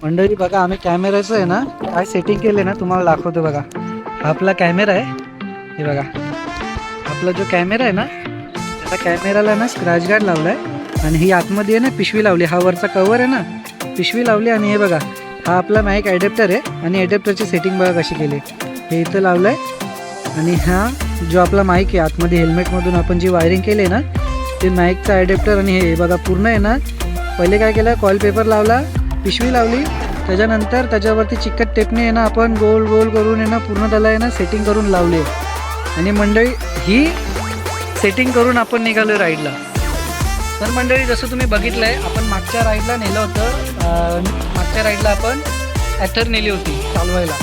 मंडळी बघा आम्ही कॅमेऱ्याचं आहे ना काय सेटिंग केले ना तुम्हाला दाखवतो बघा. हा आपला कॅमेरा आहे. हे बघा. आपला जो कॅमेरा आहे ना त्या कॅमेराला ना स्क्रॅच गार्ड लावला आहे आणि ही आतमध्ये आहे ना पिशवी लावली. हा वरचा कवर आहे ना पिशवी लावली आणि हे बघा हा आपला माईक ॲडॅप्टर आहे. आणि ॲडॅप्टरची सेटिंग बघा कशी केली. हे इथं लावलं आहे आणि हा जो आपला माईक आहे आतमध्ये हेल्मेटमधून आपण जी वायरिंग केली आहे ना ते माईकचा ॲडॅप्टर आणि हे बघा पूर्ण आहे ना. पहिले काय केलं? कॉल पेपर लावला. पिशवी लावली. त्याच्यानंतर त्याच्यावरती चिकट टेपने आहे ना आपण गोल गोल करून आहे ना पूर्ण त्याला आहे ना सेटिंग करून लावले. आणि मंडळी ही सेटिंग करून आपण निघालो राईडला तर मंडळी जसं तुम्ही बघितलं आहे आपण मागच्या राईडला नेलं होतं मागच्या राईडला आपण ॲथर नेली होती चालवायला.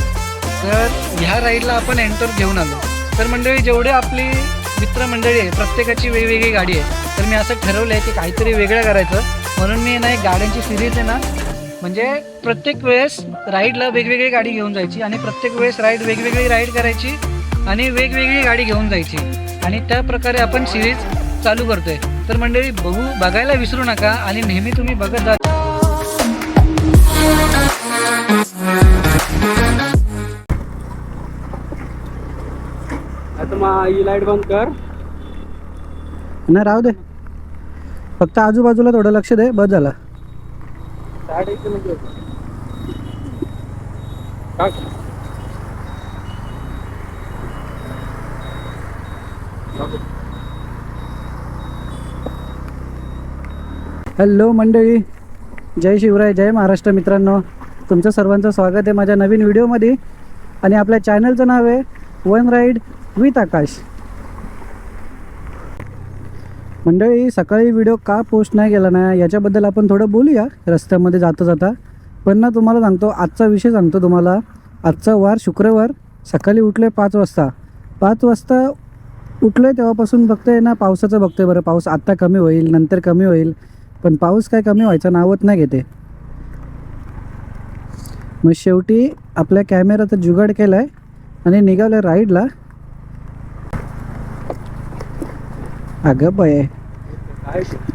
तर ह्या राईडला आपण एंटर घेऊन आलो. तर मंडळी जेवढे आपली मित्रमंडळी आहे प्रत्येकाची वेगवेगळी गाडी आहे. तर मी असं ठरवलं आहे की काहीतरी वेगळं करायचं. म्हणून मी ना एक गाड्यांची सिरीज आहे ना म्हणजे प्रत्येक वेळेस राईडला वेगवेगळी गाडी घेऊन जायची आणि प्रत्येक वेळेस राईड वेगवेगळी राईड करायची आणि वेगवेगळी गाडी घेऊन जायची. आणि त्या प्रकारे आपण सिरीज चालू करतोय. तर मंडळी बघू बघायला विसरू नका आणि नेहमी तुम्ही बघत जा आता मग ही लाइट बंद कर. नाही राहू दे. फक्त आजूबाजूला थोडं लक्ष दे बस झाला. हॅलो मंडळी जय शिवराय जय महाराष्ट्र मित्रांनो. तुमचं सर्वांचं स्वागत आहे माझ्या नवीन व्हिडिओमध्ये. आणि आपल्या चॅनलचं नाव आहे वन राईड विथ आकाश. मंडळी सकाळी व्हिडिओ का पोस्ट नाही केला ना याच्याबद्दल आपण थोडं बोलूया. रस्त्यामध्ये जाता जाता. पण ना तुम्हाला सांगतो आजचा विषय सांगतो तुम्हाला. आजचा वार शुक्रवार सकाळी उठले पाच वाजता. पाच वाजता उठलोय तेव्हापासून बघतोय ना पावसाचं बघतोय बरं. पाऊस आत्ता कमी होईल नंतर कमी होईल. पण पाऊस काय कमी व्हायचा नावत नाही घेते. मग शेवटी आपल्या कॅमेराचा जुगाड केला आहे आणि निघालं राईडला अगं बय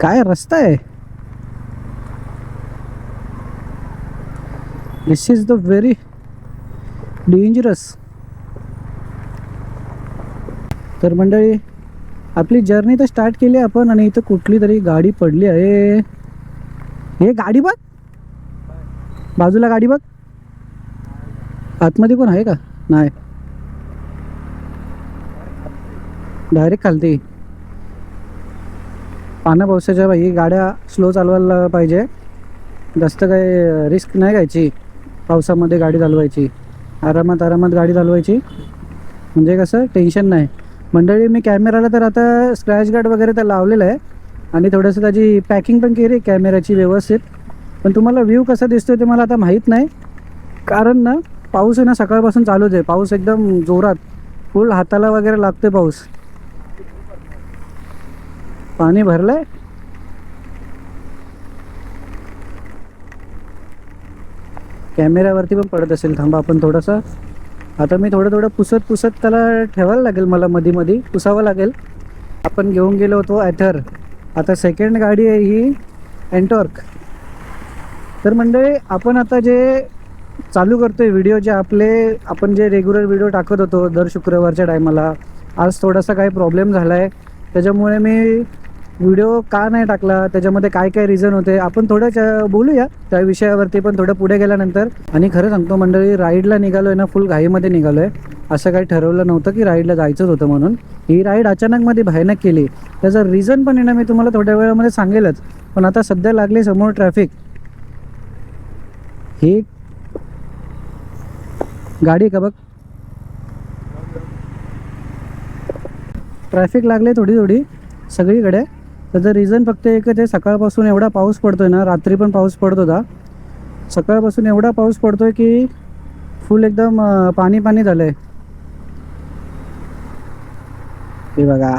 काय रस्ता आहे? This is the very dangerous तर मंडळी आपली जर्नी तर स्टार्ट केली आपण आणि इथं कुठली तरी गाडी पडली आहे. हे गाडी बघ. बाजूला गाडी बघ. आतमध्ये कोण आहे का? नाही. डायरेक्ट खालती. पाण्या पावसाच्या बाई गाड्या स्लो चालवायला पाहिजे जास्त काही रिस्क नाही घ्यायची पावसामध्ये गाडी चालवायची. आरामात आरामात गाडी चालवायची. म्हणजे कसं टेन्शन नाही. मंडळी मी कॅमेराला तर आता स्क्रॅच गार्ड वगैरे तर लावलेलं आहे आणि थोडंसं त्याची पॅकिंग पण केली कॅमेऱ्याची व्यवस्थित. पण तुम्हाला व्ह्यू कसा दिसतोय ते मला आता माहीत नाही. कारण ना पाऊस आहे ना सकाळपासून चालूच आहे. पाऊस एकदम जोरात फुल हाताला वगैरे लागतोय पाऊस. पाणी भरलंय. कॅमेऱ्यावरती पण पडत असेल. थांबा आपण थोडंसं आता मी थोडं थोडं पुसत पुसत त्याला ठेवायला लागेल मला मधी मधी. पुसावं लागेल. आपण घेऊन गेलो होतो ॲथर. आता सेकंड गाडी आहे ही एन्टॉर्क तर मंडळी आपण आता जे चालू करतोय व्हिडिओ जे आपले आपण जे रेग्युलर व्हिडिओ टाकत होतो दर शुक्रवारच्या टायमाला आज थोडासा काही प्रॉब्लेम झाला आहे त्याच्यामुळे मी व्हिडिओ का नाही टाकला? त्याच्यामध्ये काय काय रिझन होते? आपण थोडं बोलूया. त्या विषयावरती पण थोडं पुढे गेल्यानंतर. आणि खरं सांगतो मंडळी राईडला निघालो आहे ना फुल घाईमध्ये निघालो आहे असं काही ठरवलं नव्हतं की राईडला जायचंच होतं म्हणून. ही राईड अचानकमध्ये भयानक केली. त्याचं रिझन पण आहे ना मी तुम्हाला थोड्या वेळामध्ये सांगेलच. पण आता सध्या लागली समोर ट्रॅफिक ही गाडी का बघ? ट्रॅफिक लागले थोडी थोडी सगळीकडे. त्याचं रिझन फक्त एकच आहे सकाळपासून एवढा पाऊस पडतो आहे ना रात्री पण पाऊस पडत होता. सकाळपासून एवढा पाऊस पडतो आहे की फुल एकदम पाणी पाणी पाणी आहे हे बघा.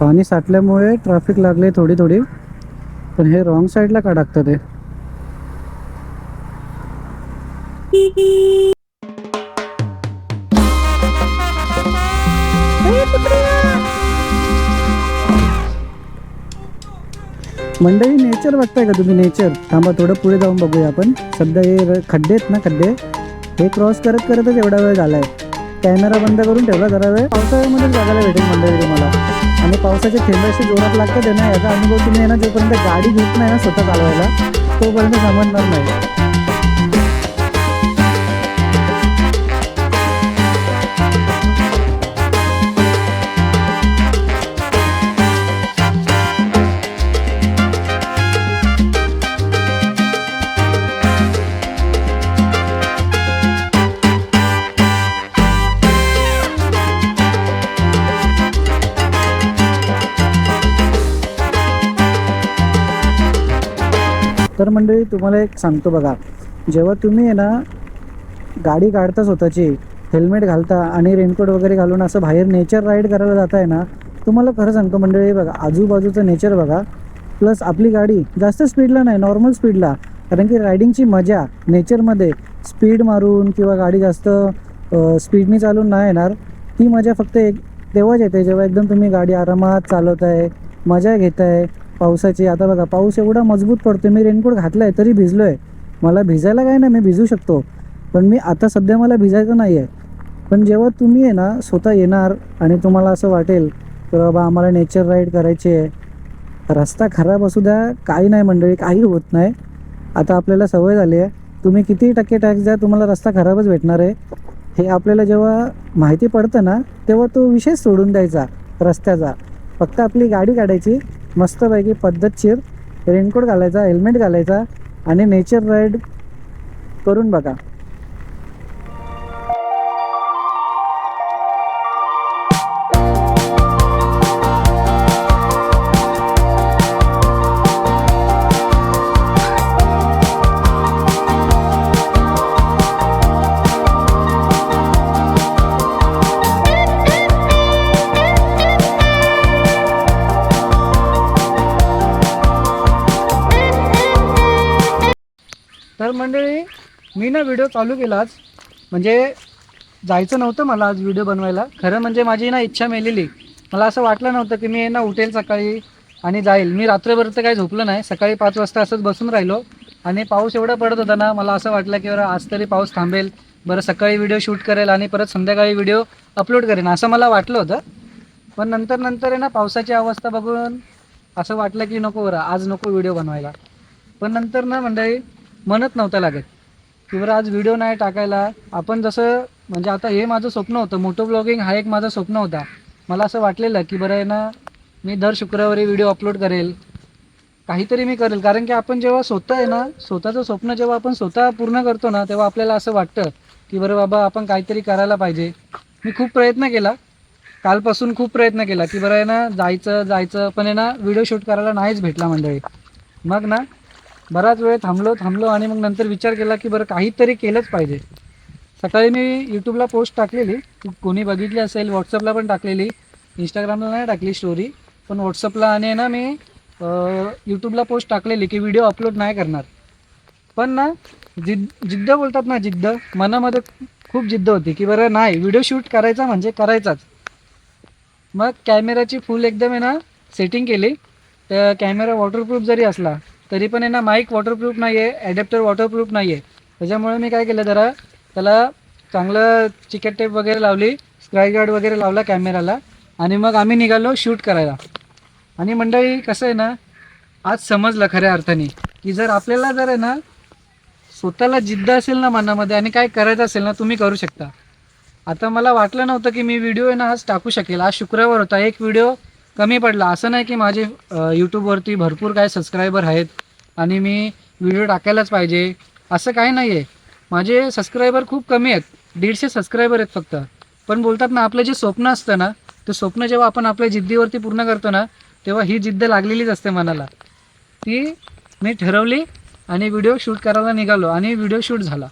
पाणी साठल्यामुळे ट्रॅफिक लागले थोडी थोडी. पण हे रॉंग साईडला का टाकतं ते? मंडळी नेचर बघताय का तुम्ही? नेचर. थांबा थोडं पुढे जाऊन बघूया आपण. सध्या हे खड्डे आहेत ना खड्डे? हे क्रॉस करत करतच एवढा वेळ झालाय. कॅमेरा बंद करून ठेवला जरा वेळ. पावसाळ्यामध्येच बघायला भेटेल मंडळी तुम्हाला. आणि पावसाचे थेंबाशी जोरात लागतं त्यांना याचा अनुभव तुम्ही ना जोपर्यंत गाडी घेत नाही ना स्वतः चालवायला तोपर्यंत समजणार नाही. तर मंडळी तुम्हाला एक सांगतो बघा. जेव्हा तुम्ही आहे ना गाडी काढता स्वतःची हेल्मेट घालता आणि रेनकोट वगैरे घालून असं बाहेर नेचर राईड करायला जाताय ना तुम्हाला खरं सांगतो मंडळी बघा आजूबाजूचं नेचर बघा. प्लस आपली गाडी जास्त स्पीडला नाही नॉर्मल स्पीडला कारण की रायडिंगची मजा नेचरमध्ये स्पीड मारून किंवा गाडी जास्त स्पीडनी चालून नाही येणार. ती मजा फक्त एक तेव्हाच येते जेव्हा एकदम तुम्ही गाडी आरामात चालवताय मजा घेताय. पावसाची. आता बघा पाऊस एवढा मजबूत पडतो मी रेनकोट घातला आहे तरी भिजलो आहे मला भिजायला काय नाही मी भिजू शकतो. पण मी आता सध्या मला भिजायचं नाही आहे पण जेव्हा तुम्ही आहे ना स्वतः येणार आणि तुम्हाला असं वाटेल की बाबा आम्हाला नेचर राईड करायची आहे. रस्ता खराब असू द्या काही नाही मंडळी काही होत नाही. आता आपल्याला सवय झाली आहे. तुम्ही किती टक्के टॅक्स द्या तुम्हाला रस्ता खराबच भेटणार आहे. हे आपल्याला जेव्हा माहिती पडतं ना तेव्हा तो विषय सोडून द्यायचा रस्त्याचा. फक्त आपली गाडी काढायची मस्तपैकी पद्धतशीर रेनकोट घालायचा हेल्मेट घालायचा आणि नेचर राईड करून बघा. मी ना व्हिडिओ चालू केला आज. म्हणजे जायचं नव्हतं मला आज व्हिडिओ बनवायला. खरं म्हणजे माझी ना इच्छा मेलेली. मला असं वाटलं नव्हतं की मी ना उठेल सकाळी आणि जाईल. मी रात्रभर तर काही झोपलं नाही. सकाळी पाच वाजता असंच बसून राहिलो. आणि पाऊस एवढा पडत होता ना मला असं वाटलं की बरं आज तरी पाऊस थांबेल. बरं सकाळी व्हिडिओ शूट करेल आणि परत संध्याकाळी व्हिडिओ अपलोड करेन असं मला वाटलं होतं. पण नंतर नंतर आहे ना पावसाची अवस्था बघून असं वाटलं की नको बरं आज नको व्हिडिओ बनवायला. पण नंतर ना मंडळी म्हणत नव्हतं लागत. की बरं आज व्हिडिओ नाही टाकायला. आपण जसं म्हणजे आता हे माझं स्वप्न होतं. मोटो ब्लॉगिंग हा एक माझं स्वप्न होता. मला असं वाटलेलं की बरं आहे ना मी दर शुक्रवारी व्हिडिओ अपलोड करेल. काहीतरी मी करेल. कारण की आपण जेव्हा स्वतः आहे ना स्वतःचं स्वप्न जेव्हा आपण स्वतः पूर्ण करतो ना तेव्हा आपल्याला असं वाटतं की बरं बाबा आपण काहीतरी करायला पाहिजे. मी खूप प्रयत्न केला. कालपासून खूप प्रयत्न केला की बरं आहे ना जायचं जायचं. पण आहे ना व्हिडिओ शूट करायला नाहीच भेटला मंडळी. मग ना बराच वेळ थांबलो थांबलो आणि मग नंतर विचार केला की बरं काहीतरी केलंच पाहिजे. सकाळी मी यूट्यूबला पोस्ट टाकलेली. कोणी बघितली असेल व्हॉट्सअपला पण टाकलेली. इंस्टाग्रामला नाही टाकली स्टोरी पण व्हॉट्सअपला आणि ना मी यूट्यूबला पोस्ट टाकलेली की व्हिडिओ अपलोड नाही करणार. पण ना जिद जिद्द बोलतात ना जिद्द मनामध्ये खूप जिद्द होती की बरं नाही व्हिडिओ शूट करायचा म्हणजे करायचाच. मग कॅमेराची फुल एकदम आहे ना सेटिंग केली. तर कॅमेरा वॉटरप्रूफ जरी असला तरी पण आहे ना माईक वॉटरप्रूफ नाही आहे ॲडॅप्टर वॉटरप्रूफ नाही आहे त्याच्यामुळे मी काय केलं जरा त्याला चांगलं चिकट टेप वगैरे लावली स्क्रायगार्ड वगैरे लावला कॅमेराला आणि मग आम्ही निघालो शूट करायला. आणि मंडळी कसं आहे ना आज समजलं खऱ्या अर्थाने की जर आपल्याला जर आहे ना स्वतःला जिद्द असेल ना मनामध्ये आणि काय करायचं असेल ना तुम्ही करू शकता. आता मला वाटलं नव्हतं की मी व्हिडिओ आहे ना आज टाकू शकेल. आज शुक्रवार होता एक व्हिडिओ कमी पडला. असं नाही की माझे यूट्यूबवरती भरपूर काय सबस्क्रायबर आहेत आणि मी व्हिडिओ टाकायलाच पाहिजे. असं काही नाही आहे माझे सबस्क्रायबर खूप कमी आहेत. दीडशे सबस्क्रायबर आहेत फक्त. पण बोलतात ना आपलं जे स्वप्न असतं ना ते स्वप्न जेव्हा आपण आपल्या जिद्दीवरती पूर्ण करतो ना तेव्हा ही जिद्द लागलेलीच असते मनाला. ती मी ठरवली आणि व्हिडिओ शूट करायला निघालो आणि व्हिडिओ शूट झाला.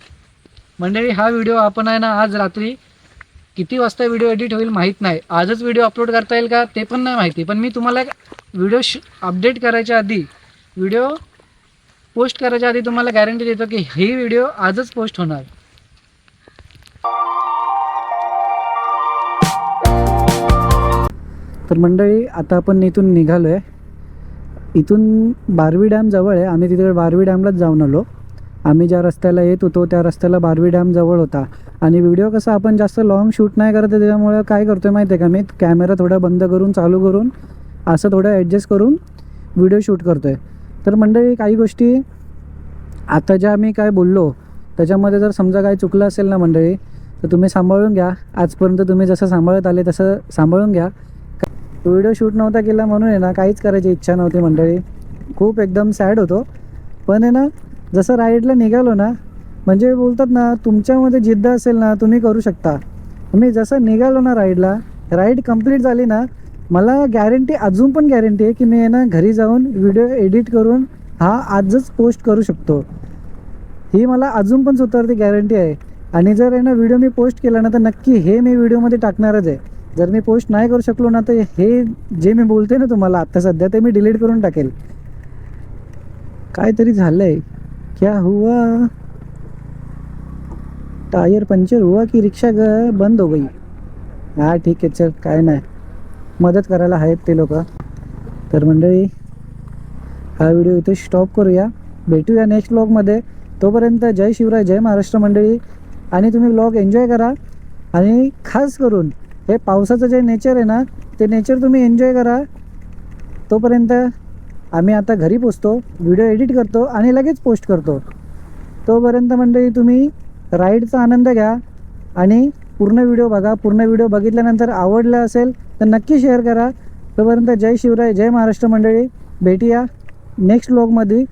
मंडळी हा व्हिडिओ आपण आहे ना आज रात्री किती वाजता व्हिडिओ एडिट होईल माहीत नाही. आजच व्हिडिओ अपलोड करता येईल का? ते पण नाही माहिती. पण मी तुम्हाला व्हिडिओ श अपडेट करायच्या आधी व्हिडिओ पोस्ट करायच्या आधी तुम्हाला गॅरंटी देतो की ही व्हिडिओ आजच पोस्ट होणार. तर मंडळी आता आपण इथून निघालो आहे इथून बारवी डॅम जवळ आहे. आम्ही तिथे बारवी डॅमलाच जाऊन आलो. आम्ही ज्या रस्त्याला येत होतो त्या रस्त्याला बारवी डॅम जवळ होता. आणि व्हिडिओ कसा आपण जास्त लॉंग शूट नाही करत त्याच्यामुळं त्याच्यामुळे काय करतो आहे माहिती आहे का मी? कॅमेरा थोडा बंद करून चालू करून असं थोडं ॲडजस्ट करून व्हिडिओ शूट करतो आहे तर मंडळी काही गोष्टी आता ज्या मी काय बोललो त्याच्यामध्ये जर समजा काय चुकलं असेल ना मंडळी तर तुम्ही सांभाळून घ्या. आजपर्यंत तुम्ही जसं सांभाळत आले तसं सांभाळून घ्या. व्हिडिओ शूट नव्हता केला म्हणून आहे ना काहीच करायची इच्छा नव्हती मंडळी. खूप एकदम सॅड होतो. पण आहे ना जसं राईडला निघालो ना म्हणजे बोलतात ना तुमच्यामध्ये जिद्द असेल ना तुम्ही करू शकता. मी जसं निघालो ना राईडला राईड कंप्लीट झाली ना मला गॅरंटी अजून पण गॅरंटी आहे की मी आहे ना घरी जाऊन व्हिडिओ एडिट करून हा आजच पोस्ट करू शकतो. ही मला अजून पण स्वतःवरती गॅरंटी आहे. आणि जर आहे ना व्हिडिओ मी पोस्ट केला ना तर नक्की हे मी व्हिडिओमध्ये टाकणारच आहे. जर मी पोस्ट नाही करू शकलो ना तर हे जे मी बोलते ना तुम्हाला आत्ता सध्या ते मी डिलीट करून टाकेल. काहीतरी झालं आहे क्या हुआ? टायर पंचर हुआ की रिक्षा ग बंद हो गई? हा ठीक आहे चल काय नाही मदत करायला आहेत ते लोक. तर मंडळी हा व्हिडिओ इथे स्टॉप करूया. भेटूया नेक्स्ट ब्लॉगमध्ये तोपर्यंत जय शिवराय जय महाराष्ट्र मंडळी. आणि तुम्ही ब्लॉग एन्जॉय करा. आणि खास करून हे पावसाचं जे नेचर आहे ना ते नेचर तुम्ही एन्जॉय करा. तोपर्यंत आम्ही आता घरी पोचतो व्हिडिओ एडिट करतो आणि लगेच पोस्ट करतो. तोपर्यंत मंडळी तुम्ही राईडचा आनंद घ्या आणि पूर्ण व्हिडिओ बघा. पूर्ण व्हिडिओ बघितल्यानंतर आवडला असेल तर नक्की शेअर करा. तोपर्यंत जय शिवराय जय महाराष्ट्र मंडळी. भेटूया नेक्स्ट ब्लॉगमध्ये